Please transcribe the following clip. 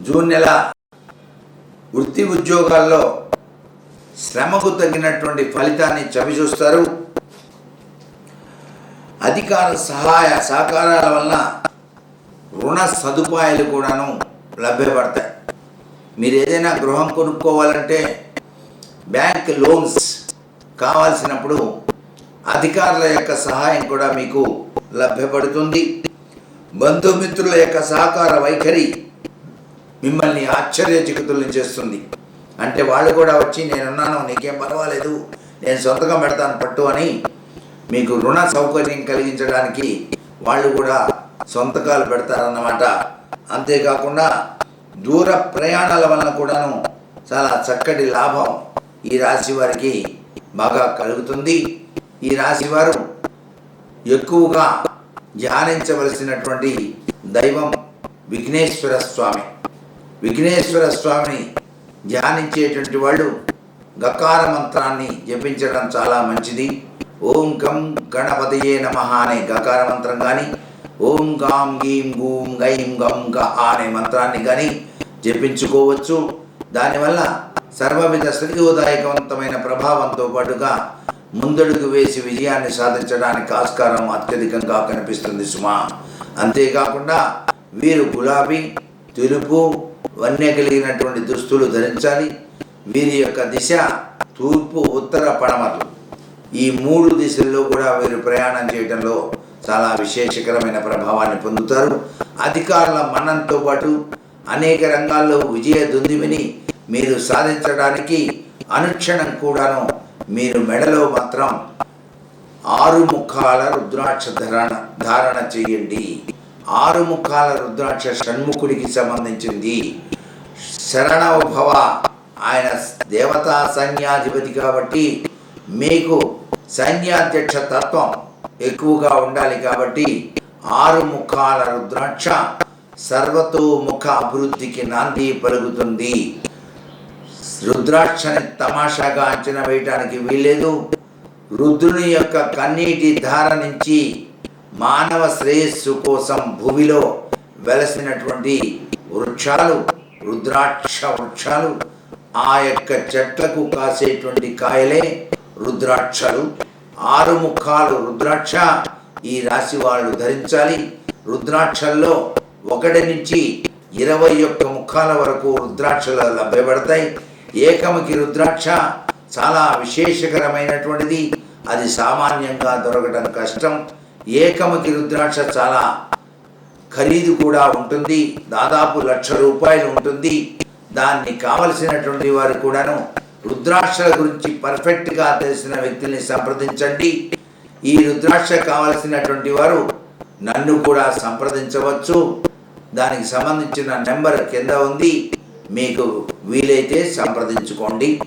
June నెల వృత్తి ఉద్యోగాల్లో శ్రమకు తగినటువంటి ఫలితాన్ని చవిచూస్తారు. అధికార సహాయ సహకారాల వలన రుణ సదుపాయాలు కూడాను లభ్యపడతాయి. మీరు ఏదైనా గృహం కొనుక్కోవాలంటే బ్యాంక్ లోన్స్ కావాల్సినప్పుడు అధికారుల యొక్క సహాయం కూడా మీకు లభ్యపడుతుంది. బంధుమిత్రుల యొక్క సహకార వైఖరి మిమ్మల్ని ఆశ్చర్యచకితుల్ని చేస్తుంది. అంటే వాళ్ళు కూడా వచ్చి నేనున్నాను నీకేం పర్వాలేదు నేను సొంతగా పెడతాను పట్టు అని మీకు రుణ సౌకర్యం కలిగించడానికి వాళ్ళు కూడా సొంతకాలు పెడతారన్నమాట. అంతేకాకుండా దూర ప్రయాణాల వలన కూడాను చాలా చక్కటి లాభం ఈ రాశి వారికి బాగా కలుగుతుంది. ఈ రాశి వారు ఎక్కువగా ధ్యానించవలసినటువంటి దైవం విఘ్నేశ్వర స్వామి. విఘ్నేశ్వర స్వామిని ధ్యానించేటువంటి వాళ్ళు గకార మంత్రాన్ని జపించడం చాలా మంచిది. ఓం గం గణపతియే నమ అనే గకార మంత్రం కానీ ఓం గాం గీం గూం గైం గం గ అనే మంత్రాన్ని కానీ జపించుకోవచ్చు. దానివల్ల సర్వవిధ శ్రేయోదాయకవంతమైన ప్రభావంతో పాటుగా ముందడుగు వేసి విజయాన్ని సాధించడానికి ఆస్కారం అత్యధికంగా కనిపిస్తుంది సుమా. అంతేకాకుండా వీరు గులాబీ తెలుపు వన్య కలిగినటువంటి దుస్తులు ధరించాలి. వీరి యొక్క దిశ తూర్పు ఉత్తర పడమరలు. ఈ మూడు దిశల్లో కూడా వీరు ప్రయాణం చేయడంలో చాలా విశేషకరమైన ప్రభావాన్ని పొందుతారు. అధికారుల మన్నంతో పాటు అనేక రంగాల్లో విజయ దుందిమిని మీరు సాధించడానికి అనుక్షణం కూడాను మీరు మెడలో మాత్రం ఆరు ముఖాల రుద్రాక్ష ధారణ ధారణ చేయండి. ఆరు ముఖాల రుద్రాక్ష షణ్ముఖుడికి సంబంధించింది. శరణోభవ ఆయన దేవతా సైన్యాధిపతి కాబట్టి మీకు సైన్యాధ్యక్ష తత్వం ఎక్కువగా ఉండాలి కాబట్టి ఆరు ముఖాల రుద్రాక్ష సర్వతోముఖ అభివృద్ధికి నాంది పలుకుతుంది. రుద్రాక్షని తమాషాగా అంచనా వేయటానికి వీల్లేదు. రుద్రుని యొక్క కన్నీటి ధార నుంచి మానవ శ్రేయస్సు కోసం భూమిలో వెలసినటువంటి వృక్షాలు రుద్రాక్ష వృక్షాలు ఆ యొక్క చెట్లకు కాసేటువంటి కాయలే రుద్రాక్షలు. ఆరు ముఖాలు రుద్రాక్ష ఈ రాశి వాళ్ళు ధరించాలి. రుద్రాక్షల్లో ఒకటి నుంచి ఇరవై ఒక్క ముఖాల వరకు రుద్రాక్షలు లభ్యపడతాయి. ఏకముఖి రుద్రాక్ష చాలా విశేషకరమైనటువంటిది. అది సామాన్యంగా దొరకడం కష్టం. ఏకముఖి రుద్రాక్ష చాలా ఖరీదు కూడా ఉంటుంది. దాదాపు లక్ష రూపాయలు ఉంటుంది. దాన్ని కావలసినటువంటి వారు కూడాను రుద్రాక్షల గురించి పర్ఫెక్ట్గా తెలిసిన వ్యక్తుల్ని సంప్రదించండి. ఈ రుద్రాక్ష కావలసినటువంటి వారు నన్ను కూడా సంప్రదించవచ్చు. దానికి సంబంధించిన నెంబర్ కింద ఉంది. మీకు వీలైతే సంప్రదించుకోండి.